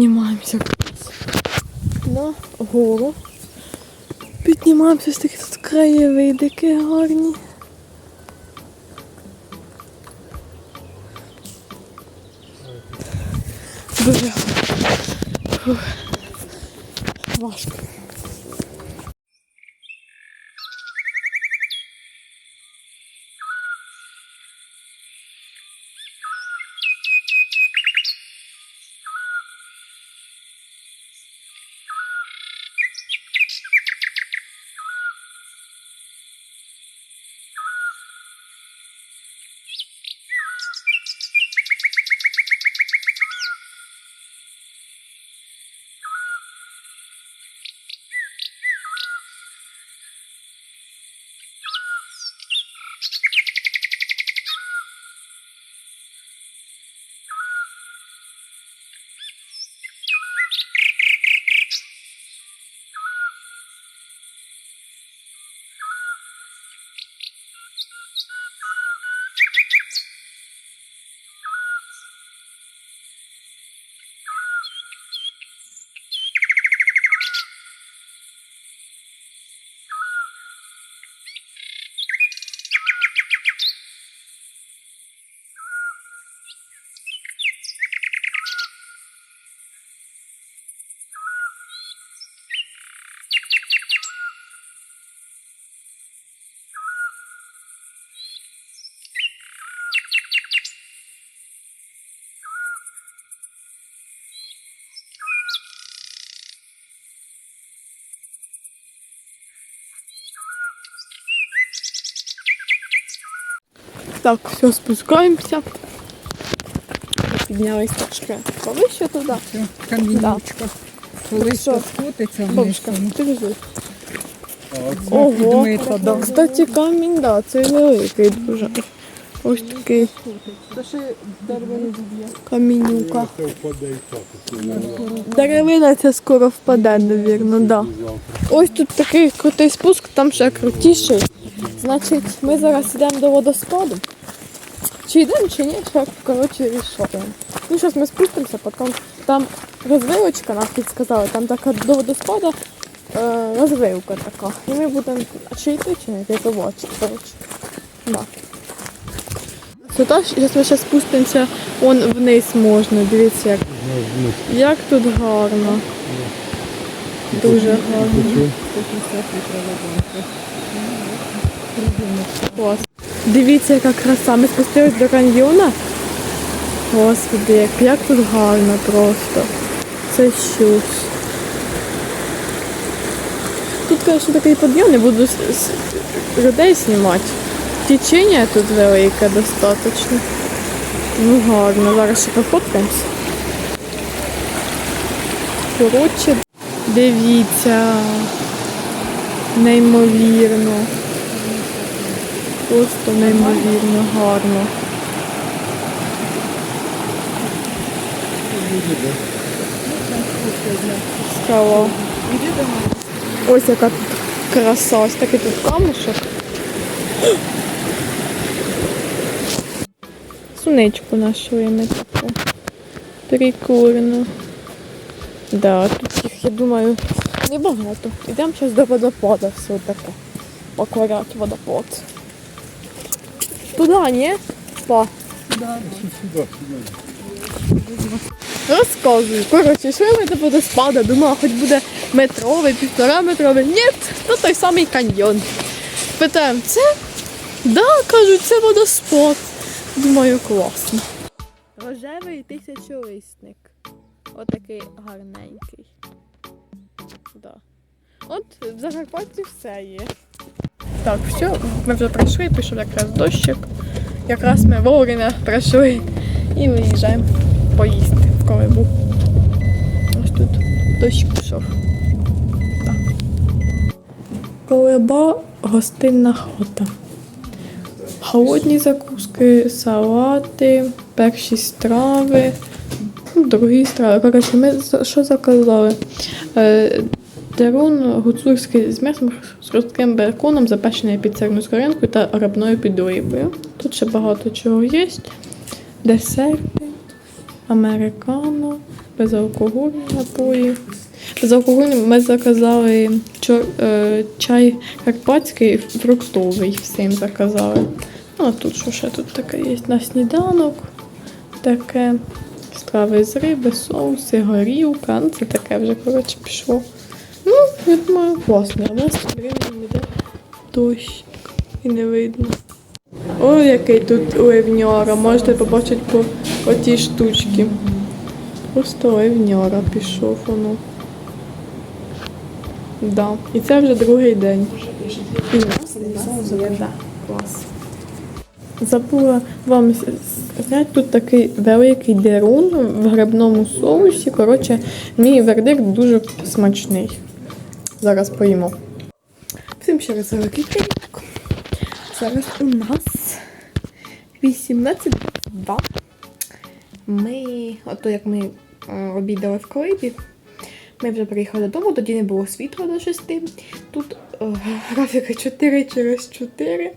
піднімаємося на гору. Піднімаємося з такі тут краєвидики гарні. Дуже. Важко. Так, все, спускаємося. Піднялись трошки повище туди. Це камінючка. Коли Що? що скотиться вниз. Бабушка, воно держи. Ого, да. кстати, камінь, да, це великий дуже. Ось такий камінюка. Деревина ця скоро впаде, навірно, да. Ось тут такий крутий спуск, там ще крутіший. Значить, ми зараз йдемо до водоспаду. Чи йдемо, чи ні, ще коротше рішаємо. Ну, зараз ми спустимося, потім там розвилочка, нам підсказали, там така до водоспаду е, розвилка така. І ми будемо чи йти, чи не йти, побачити, коротше. Да. Сюди, зараз ми ще спустимося, вон вниз можна, дивіться, як, як тут гарно. Дуже гарно. Клас. Дивіться, яка краса. Ми спустились до каньйона. Господи, як, як тут гарно просто. Це щось. Тут, звісно, такий підйом, не буду людей знімати. Течення тут велике достатньо. Ну гарно, зараз ще пофоткаємося. Коротше, дивіться. Неймовірно. Просто неймовірно гарно. Скала. Ось яка тут краса, ось такий тут камушок. Сунечку знайшли ми таку. Прикольно. Да, тут їх, я думаю, небагато. Йдемо зараз до водопада все таке. Покорять водопад. Туди, ні? Па. Розказую. Коротше, йшли ми до водоспада, думала, хоч буде метровий, півтора метровий. Ні, то той самий каньйон. Питаємо, це? Да, кажуть, це водоспад. Думаю, класно. Рожевий тисячолисник. Отакий гарненький. Да. От в Закарпатті все є. Так, все, ми вже прийшли, пішов якраз дощик. Якраз ми вовремя прийшли і виїжджаємо поїсти в колибу. Ось тут дощ пішов. Так. Гостинна хата. Холодні закуски, салати, перші страви, ну, другі страви. Коротше, ми що заказали? Дерун гуцульський з м'ясом з хрустким беконом, запечений під церну скоринкою та рибною підливою. Тут ще багато чого є. Десерти, американо, безалкогольні напої. Безалкогольні ми заказали чор, е, чай карпатський, фруктовий, всім заказали. Ну, а тут що ще тут таке є? На сніданок таке. Страви з риби, соуси, горілка. Ну, це таке вже, коротше, пішло. Ну, я думаю, класно. У нас временем йде дощ і не видно. Ой, який тут ливньора. Можете побачити по, по тій штучці. Просто ливньора пішов воно. Да. І це вже другий день. І нас да. Клас. Забула вам сказати, тут такий великий дерун в грибному соусі. Коротше, мій вердикт дуже смачний. Зараз поїмо. Всім ще раз великий привіт. Зараз у нас 18.22. Ми, ото як ми е, обідали в клубі, ми вже приїхали додому, тоді не було світла до 6. Тут о, графіка 4 через 4.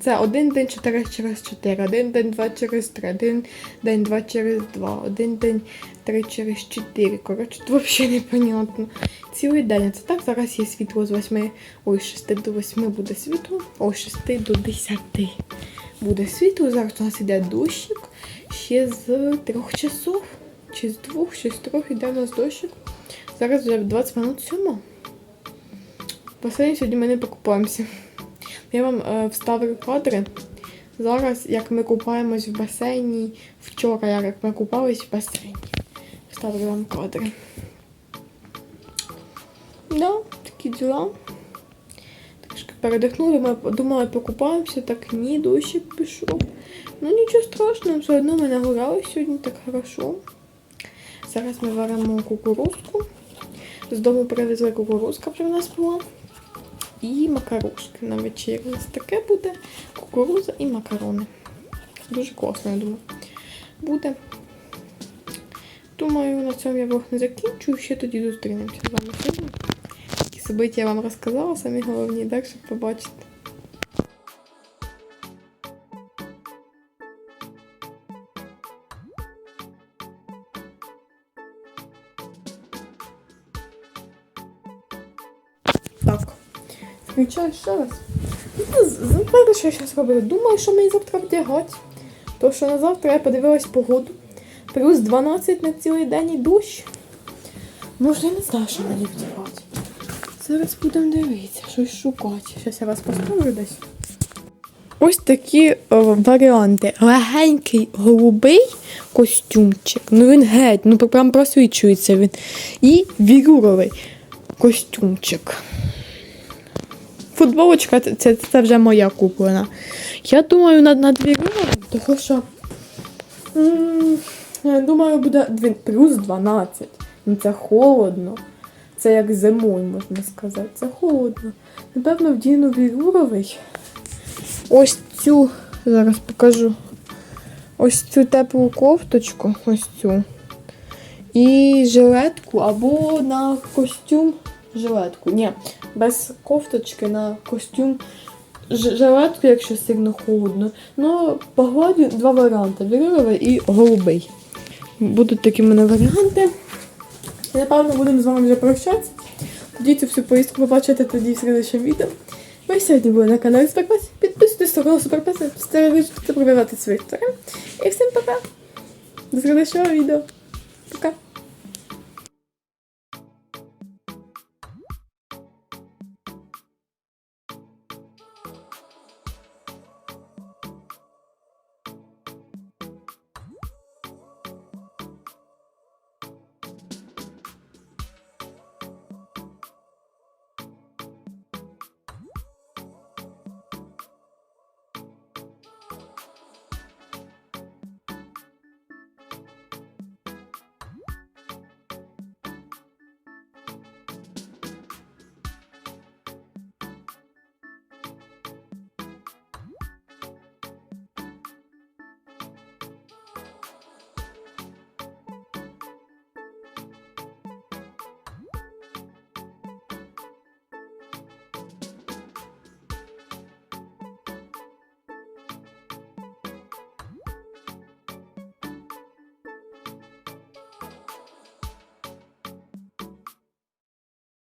Це один день 4 через 4, один день 2 через 3, один день 2 через 2, один день 3 через 4. Коротше, тут взагалі непонятно. Цілий день. Це так, зараз є світло з 8, ой, з 6 до 8 буде світло, ой, з 6 до 10 буде світло. Зараз у нас іде дощик. Ще з 3 часов, чи з 2, чи з 3 йде у нас дощик. Зараз вже 20 минут 7. Посередині сьогодні ми не покупаємося. Я вам е, вставлю кадри. Зараз, як ми купаємось в басейні, вчора, як ми купались в басейні. Вставлю вам кадри. Да, такі діла. Трішки передихнули, думали, думали, покупаємося, так ні, дощик пішов. Ну нічого страшного, все одно ми нагуляли сьогодні так хорошо. Зараз ми варимо кукурузку. З дому привезли кукурузка в нас була. І макарошки на. У нас таке буде кукуруза і макарони. Дуже класно, я думаю. Буде. Думаю, на цьому я влог не закінчую. Ще тоді зустрінемося з вами сьогодні. Такі собиття я вам розказала, самі головні, так, щоб побачити. Так. Включаю ще раз. Ну, Знаєте, що я зараз робила? Думаю, що мені завтра вдягати. То що на завтра я подивилась погоду. Плюс 12 на цілий день і дощ. Може, я не знаю, що мені вдягати. Зараз будемо дивитися, щось шукати. Зараз я вас поставлю десь. Ось такі о, варіанти. Легенький голубий костюмчик. Ну він геть, ну прям просвічується він. І віруровий костюмчик. Футболочка це, це, вже моя куплена. Я думаю, на, на дві гривні, тому що. м, думаю, буде плюс 12. Ну це холодно. Це як зимою, можна сказати. Це холодно. Напевно, вдіну вігуровий. Ось цю, зараз покажу. Ось цю теплу кофточку, ось цю. І жилетку або на костюм жилетку. Ні, без кофточки на костюм жилетку, якщо сильно холодно. Ну, погоді два варіанти: віриловий і голубий. Будуть такі в мене варіанти. Напевно, будемо з вами вже прощатися. Тоді цю всю поїздку побачите тоді в слідчому відео. Ви сьогодні були на каналі Суперпес. Підписуйтесь на канал Суперпес, ставте пробивати свої тварин. І всім пока! До слідчого відео!